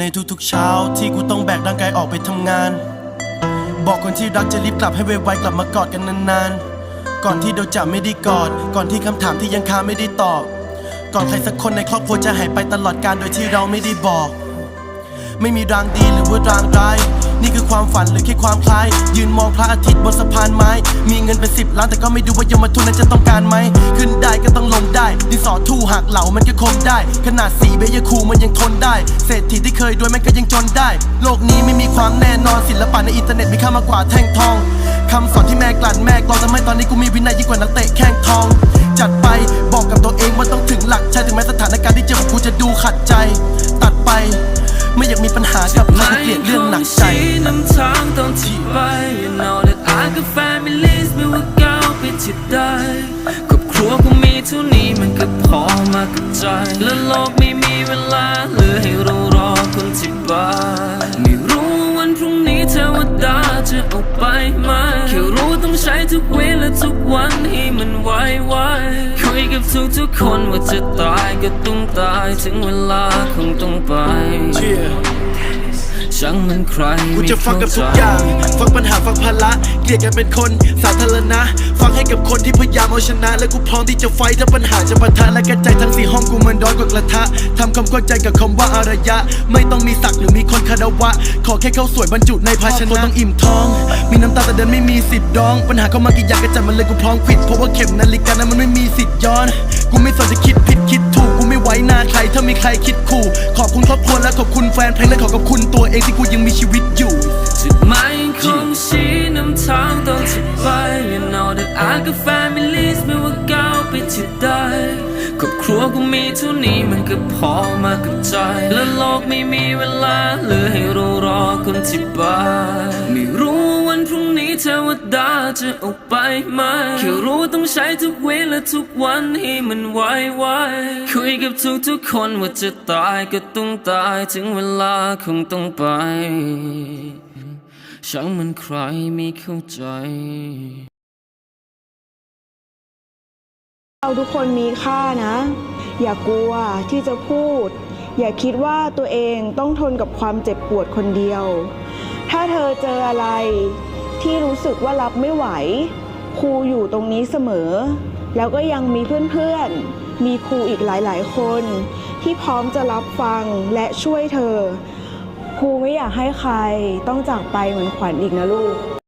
ในทุกๆเช้าที่กูต้องแบกร่างกายออกไปทำงาน บอกคนที่รักจะรีบกลับให้ไวๆกลับมากอดกันนานๆ ก่อนที่เดาจะไม่ได้กอด ก่อนที่คำถามที่ยังคาไม่ได้ตอบ ก่อนใครสักคนในครอบครัวจะหายไปตลอดการโดยที่เราไม่ได้บอก ไม่มีรางดีหรือว่ารางร้าย นี่คือความฝันหรือแค่ความคล้าย ยืนมองพระอาทิตย์บนสะพานไม้ มีเงินเป็นสิบล้านแต่ก็ไม่ดูว่ายมทุนนั้นจะต้องการไหม ขึ้นได้ก็ต้องลงได้ดินสอทู่หักเหลามันก็คมได้ ขนาดสีเบยคูมันยังทนได้ เศรษฐีที่เคยด้วยมันก็ยังจนได้ โลกนี้ไม่มีความแน่นอนศิลปะในอินเทอร์เน็ตมีค่ามากกว่าแท่งทองคำสอนที่แม่กลั่นแม่กลองทำให้ตอนนี้กูมีวินัยยิ่งกว่านักเตะแข้งทอง จัดไปบอกกับตัวเองว่าต้องถึงหลักใช่ถึงแม้สถานการณ์ที่เจอของกูจะดูขัดใจ ตัดไป ไม่อยากมีปัญหากับใครกูเกลียดเรื่องหนักใจชี้นำทางตอนที่ไป You know that I got families ไม่ว่าก้าวไปที่ใดครอบครัวกูมีเท่านี้มันก็พอมากับใจ และโลกไม่มีเวลาเหลือให้เรารอคนที่บ้านไม่รู้ว่าวันพรุ่งนี้เทวดาจะเอาไปไหมแค่รู้ต้องใช้ทุกเวลาทุก วันให้มันไวไวๆคุยกับทุกทุกๆคนว่าจะตายก็ต้องตายถึงเวลาคงต้องไป ช่างมันใครกูจะฟังกับทุกไม่อเข้ย่าง ฟังปัญหาฟังภาระเกลียดกันเป็นคนสาธารณะ ฟังให้กับคนที่พยายามเอาชนะ และกูพร้อมที่จะไฟท์ถ้าปัญหาจะปะทะและกระจายทั้งสี่ห้องกูเหมือนร้อนกว่ากระทะทำความเข้าใจกับคำว่าอารยะ ไม่ต้องมีศักดิ์หรือมีคนคารวะ ขอแค่เขาสวยบรรจุในภาชนะต้องอิ่มท้อง มีน้ำตาแต่เดินไม่มีสิทธิ์ร้อง ปัญหาเข้ามากี่อย่างก็จัดมันเลยกูพร้อมควิดเพราะว่าเข็มนาฬิกานั้นมันไม่มีสิทธิ์ย้อนกูไม่สนจะคิดผิดคิดถูกกูไม่ไว้หน้าใครถ้ามีใครคิดขู่ ขอบคุณครอบครัวและขอบคุณแฟนเพลงและขอขอบคุณตัว เองที่กูยังมีชีวิตอยู่จุดหมายยังคงชี้นำทางตอนจะไป You know that I got families ไม่ว่าก้าวไปที่ใดครอบครัวกูมีเท่านี้มันก็พอมากับใจ และโลกไม่มีเวลาเหลือให้เรารอคนที่บ้านไม่รู้ เทวดาจะเอาไปไหมแค่รู้ต้องใช้ทุกเวลาทุกวันให้มันไวไวๆคุยกับทุกทุกๆคนว่าจะตายก็ต้องตายถึงเวลาคงต้องไป ช่างมันใครไม่เข้าใจเราทุกคนมีค่านะ อย่ากลัวที่จะพูด อย่าคิดว่าตัวเองต้องทนกับความเจ็บปวดคนเดียว ถ้าเธอเจออะไร ที่รู้สึกว่ารับไม่ไหว ครูอยู่ตรงนี้เสมอ แล้วก็ยังมีเพื่อนๆ มีครูอีกหลายๆ คน ที่พร้อมจะรับฟังและช่วยเธอ ครูไม่อยากให้ใครต้องจากไปเหมือนขวัญอีกนะลูก